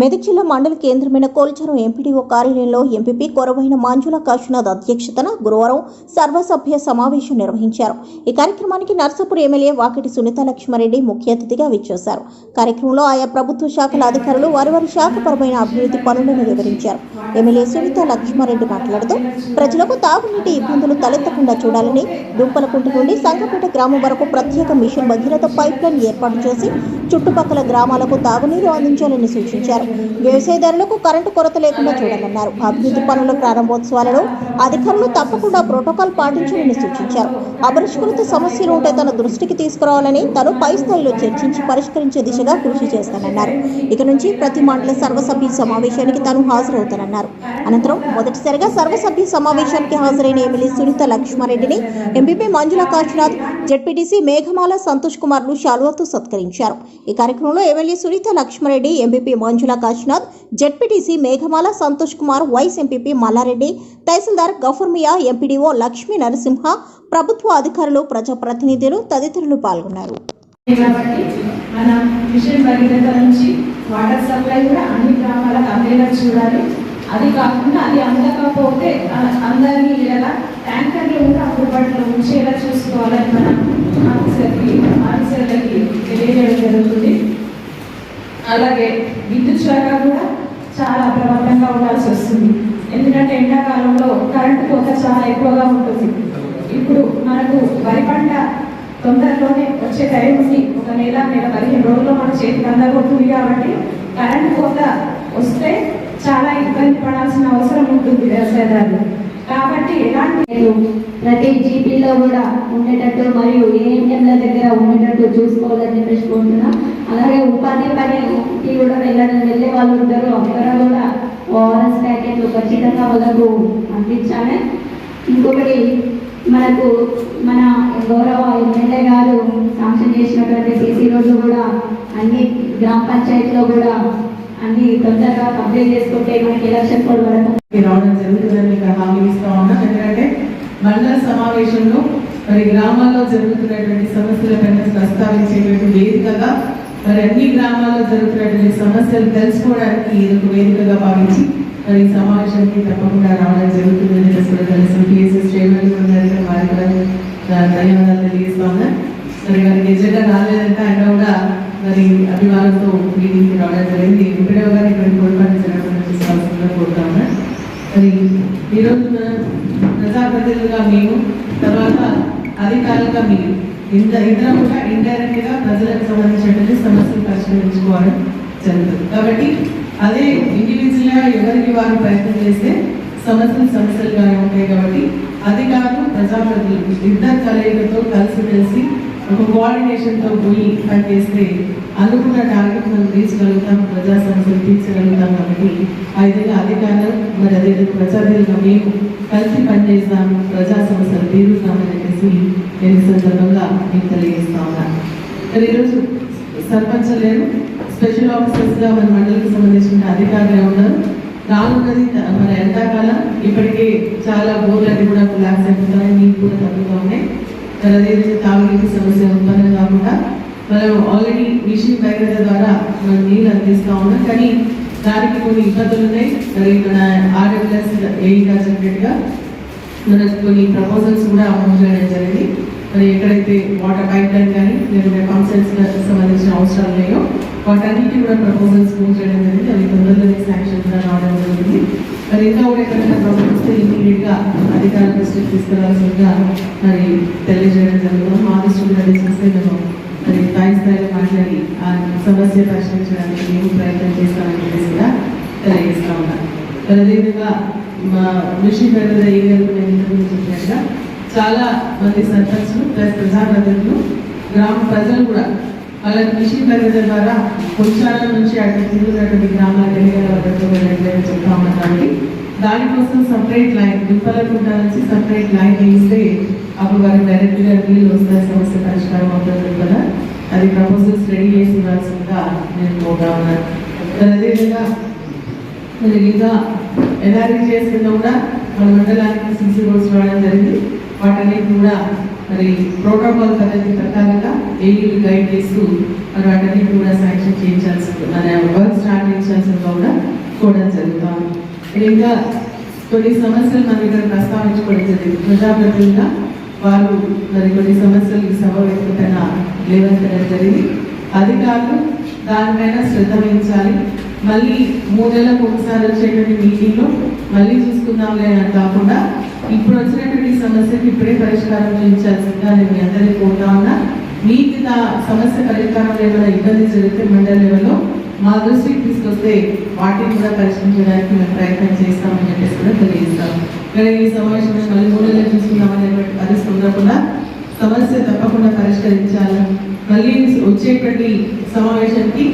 మెదక్ జిల్లా మండల కేంద్రమైన కోల్చరం ఎంపీడీఓ కార్యాలయంలో ఎంపీపీ కొరవైన మంజుల కాశీనాథ్ అధ్యక్షతన గురువారం సర్వసభ్య సమావేశం నిర్వహించారు. ఈ కార్యక్రమానికి నర్సాపూర్ ఎమ్మెల్యే వాకిటి సునీత లక్ష్మారెడ్డి ముఖ్య అతిథిగా విచ్చేశారు. కార్యక్రమంలో ఆయా ప్రభుత్వ శాఖల అధికారులు వారి వారి శాఖపరమైన అభివృద్ధి పనులను వివరించారు. ఎమ్మెల్యే సునీత లక్ష్మారెడ్డి మాట్లాడుతూ ప్రజలకు తాగునీటి ఇబ్బందులు తలెత్తకుండా చూడాలని దుంపలకుంట నుండి సంగపేట గ్రామం వరకు ప్రత్యేక మిషన్ భగీరథ పైప్లైన్ ఏర్పాటు చేసి చుట్టుపక్కల గ్రామాలకు తాగునీరు అందించాలని సూచించారు. వ్యవసాయదారులకు కరెంటు కొరత లేకుండా చూడాలన్నారు. అభివృద్ధి పనుల ప్రారంభోత్సవాలలో అధికారులు తప్పకుండా ప్రోటోకాల్ పాటించాలని సూచించారు. అపరిష్కృత సమస్యలు ఉంటే తన దృష్టికి తీసుకురావాలని తను పై స్థాయిలో చర్చించి పరిష్కరించే దిశగా కృషి చేస్తానన్నారు. ఇక నుంచి ప్రతి మండల సర్వసభ్య సమావేశానికి తాను హాజరవుతానన్నారు. అనంతరం మొదటిసారిగా సర్వసభ్య సమావేశానికి హాజరైన ఎమ్మెల్యే సునీత లక్ష్మారెడ్డిని ఎంపీపీ మంజుల కాశీనాథ్ జడ్పీటీసీ మేఘమాల సంతోష్ కుమార్లు శాలువాతో సత్కరించారు. ఈ కార్యక్రమంలో MLA Sunitha Laxmareddy MPP Manjula Kashinath ZPTC Meghamala Santosh Kumar vice MPP Mallareddy తహసీల్దార్ గఫర్మియా ఎంపీడీఓ లక్ష్మీ నరసింహ ప్రభుత్వ అధికారులు ప్రజాప్రతినిధులు తదితరులు పాల్గొన్నారు. వాటర్ సప్లై కూడా అన్ని గ్రామాలకు అందేలా చూడాలి. అది కాకుండా అది అందకపోతే అందరినీ ఇలా ట్యాంకర్లు కూడా అందుబాటులో ఉంచేలా చూసుకోవాలని మనం ఆఫీసర్కి ఆఫీసర్లకి తెలియజేయడం జరుగుతుంది. అలాగే వచ్చాక కూడా చాలా అప్రమత్తంగా ఉండాల్సి వస్తుంది. ఎందుకంటే ఎండాకాలంలో కరెంటు కోత చాలా ఎక్కువగా ఉంటుంది. ఇప్పుడు మనకు వరి పంట తొందరలోనే వచ్చే టైం ఉంది. ఒక నెల నెల పదిహేను రోజుల్లో మన చేతికి అందబోతుంది కాబట్టి కరెంటు కోత వస్తే చాలా ఇబ్బంది పడాల్సిన అవసరం ఉంటుంది వ్యవసాయదారులు. కాబట్టి ఎలాంటి ప్రతి జీపీలో కూడా ఉండేటట్టు మరియు ఏఎంఎంల దగ్గర ఉండేటట్టు చూసుకోవాలని చెప్పేసి అలాగే కూడా వెళ్ళడం వెళ్ళే వాళ్ళు ఉంటారు అక్కడ కూడా ఓఆర్ఎస్ ప్యాకెట్లు ఖచ్చితంగా వాళ్ళకు అందించాలి ఇంకొకటి మనకు మన గౌరవ ఎమ్మెల్యే గారు శాంక్షన్ చేసినటువంటి సీసీ రోడ్లు కూడా అన్ని గ్రామ పంచాయతీలో కూడా అన్ని తొందరగా కంప్లీట్ చేసుకుంటే మనకి ఎలక్షన్ కోడ్ వరకు రావడం జరుగుతుందని ఇక్కడ హామీ ఇస్తా ఉన్నాం. ఎందుకంటే మండల సమావేశంలో మరి గ్రామాల్లో జరుగుతున్నటువంటి సమస్యలపైన ప్రస్తావించేటువంటి వేదికగా మరి అన్ని గ్రామాల్లో జరుగుతున్నటువంటి సమస్యలు తెలుసుకోవడానికి ఇది ఒక వేదికగా భావించి మరి ఈ సమావేశానికి తప్పకుండా రావడం జరుగుతుందని తెలుసు. పిఎస్ఎస్ చైర్మన్ ఉన్నారు వారికి ధన్యవాదాలు తెలియజేస్తా ఉన్నా మరి వారికి నిజంగా రాలేదంటే ఆయన కూడా మరి అభిమానంతో మీటింగ్కి రావడం జరిగింది. ఇప్పుడే గారు ఇక్కడ కోరుకొని జరగడం కోరుతా ఉన్నా మరి ఈరోజు ప్రజాప్రతినిధులుగా మేము తర్వాత అధికారులుగా మీరు ఇంత ఇద్దరం కూడా ఇండైరెక్ట్గా ప్రజలకు సంబంధించినటువంటి సమస్యలు పరిష్కరించుకోవడం జరుగుతుంది. కాబట్టి అదే ఇండివిజువల్గా ఎవరికి వారు ప్రయత్నం చేస్తే సమస్యలు సమస్యలుగానే ఉంటాయి కాబట్టి అధికారులు ప్రజాప్రతినిధులు. ఇద్దరు కలయికతో కలిసి కలిసి ఒక కోఆర్డినేషన్తో పోయి పనిచేస్తే అనుకున్న టార్గెట్ మనం తీర్చగలుగుతాం ప్రజా సమస్యలు తీర్చగలుగుతాం కాబట్టి ఆ విధంగా అధికారులు మరి అదే ప్రజాప్రతినిధులు మేము కలిసి పనిచేస్తాము ప్రజా సమస్యలు తీరుస్తామని చెప్పేసి నేను ఈ సందర్భంగా మీకు తెలియజేస్తా ఉన్నాను మరి ఈరోజు సర్పంచ్ లేరు స్పెషల్ ఆఫీసర్స్గా మన మండలికి సంబంధించిన అధికారులే ఉన్నారు. రానున్నది త- మన ఎండాకాలం ఇప్పటికే చాలా బోర్లన్నీ కూడా రిలాక్స్ అయిపోతున్నాయి నీళ్ళు కూడా తగ్గుతూ ఉన్నాయి. మరి అదేవిధంగా తాగునీటి సమస్య ఉత్పన్నం కాకుండా మనం ఆల్రెడీ మిషన్ భగీరథ ద్వారా మనం నీళ్ళు అందిస్తూ ఉన్నాం. కానీ దానికి కొన్ని ఇబ్బందులు ఉన్నాయి. మరి మన ఆర్డబ్ల్యూఎస్ ఏఈగా చెప్పినట్టుగా మనకు కొన్ని ప్రపోజల్స్ కూడా అమలు చేయడం జరిగింది. ఎక్కడైతే వాటర్ పైప్ లైన్ కానీ లేదంటే పంప్సెట్స్ సంబంధించిన అవసరాలు ఉన్నాయో వాటన్నిటి కూడా ప్రపోజల్స్ మూవ్ చేయడం జరిగింది. అవి తొందరలోనే శాంక్షన్ కూడా రావడం జరిగింది. మరి ఇంకా కూడా ఎక్కడైనా ప్రాబ్లమ్స్ వస్తే ఇమీడియట్ దృష్టికి తీసుకురావాల్సిందిగా మరి తెలియజేయడం జరుగుతుంది. మా దృష్టి కూడా తీసుకొస్తే మేము మరి పై స్థాయిలో మాట్లాడి ఆ సమస్య పరిష్కరించడానికి మేము ప్రయత్నం చేస్తామని చెప్పేసి కూడా తెలియజేస్తా ఉన్నాను. మరి అదేవిధంగా మా మిషన్ పెద్దగా ఏరియాలో నేను ఇంతకుముందు చెప్పినట్టుగా చాలా మంది సర్పంచ్లు ప్లస్ ప్రజాప్రతినిధులు గ్రామ ప్రజలు కూడా. వాళ్ళకి మిషన్ పెద్దద ద్వారా కొంచాల నుంచి అక్కడ తిరుగుతున్నటువంటి గ్రామాల ఎన్నికల వద్దకు చెప్తా ఉన్నాం కాబట్టి దానికోసం సపరేట్ లైన్ దుప్పలకుంట నుంచి సపరేట్ లైన్ వేస్తే అప్పుడు వారికి డైరెక్ట్గా నీళ్ళు వస్తాయి సమస్య పరిష్కారం అవుతుంది కదా అది ప్రపోజల్స్ రెడీ చేసి ఇవ్వాల్సిందిగా నేను కోరుతా ఉన్నాను అదేవిధంగా ఇంకా ఎన్ఆర్ఈ చేస్తున్నా కూడా మన మండలానికి సీసీ రోడ్స్ రావడం జరిగింది. వాటన్నిటి కూడా మరి ప్రోటోకాల్ పద్ధతి ప్రకారంగా ఏఈలు గైడ్ చేస్తూ మరి వాటన్నిటి కూడా శాంక్షన్ చేయించాల్సి మన వర్క్ స్టార్ట్ చేయించాల్సిందిగా కూడా చూడడం జరుగుతాం ఇంకా కొన్ని సమస్యలు మన దగ్గర ప్రస్తావించుకోవడం జరిగింది. ప్రజాప్రతినిధిగా వారు మరి కొన్ని సమస్యలు సభ వ్యక్తిపైన లేవనెత్తడం జరిగింది. అధికారులు దానిపైన శ్రద్ధ వహించాలి. మళ్ళీ మూడేళ్ళకు ఒకసారి వచ్చేటువంటి మీటింగ్లో మళ్ళీ చూసుకుందాంలే అని కాకుండా ఇప్పుడు వచ్చినటువంటి సమస్యకి ఇప్పుడే పరిష్కారం చేయించాల్సిందిగా నేను మీ అందరికీ కోరుతా ఉన్నా. మీకు నా సమస్య పరిష్కారం ఏమైనా ఇబ్బంది జరిగితే మండల లెవెల్లో మా దృష్టికి తీసుకొస్తే వాటిని కూడా పరిష్కరించడానికి మేము ప్రయత్నం చేస్తామని చెప్పేసి కూడా తెలియజేస్తాం. ఈ సమావేశంలో మళ్ళీ మూడేళ్ళు చూసుకుందామనేటువంటి పరిస్థితి ఉండకుండా సమస్య తప్పకుండా పరిష్కరించాలి మళ్ళీ వచ్చేటువంటి సమావేశానికి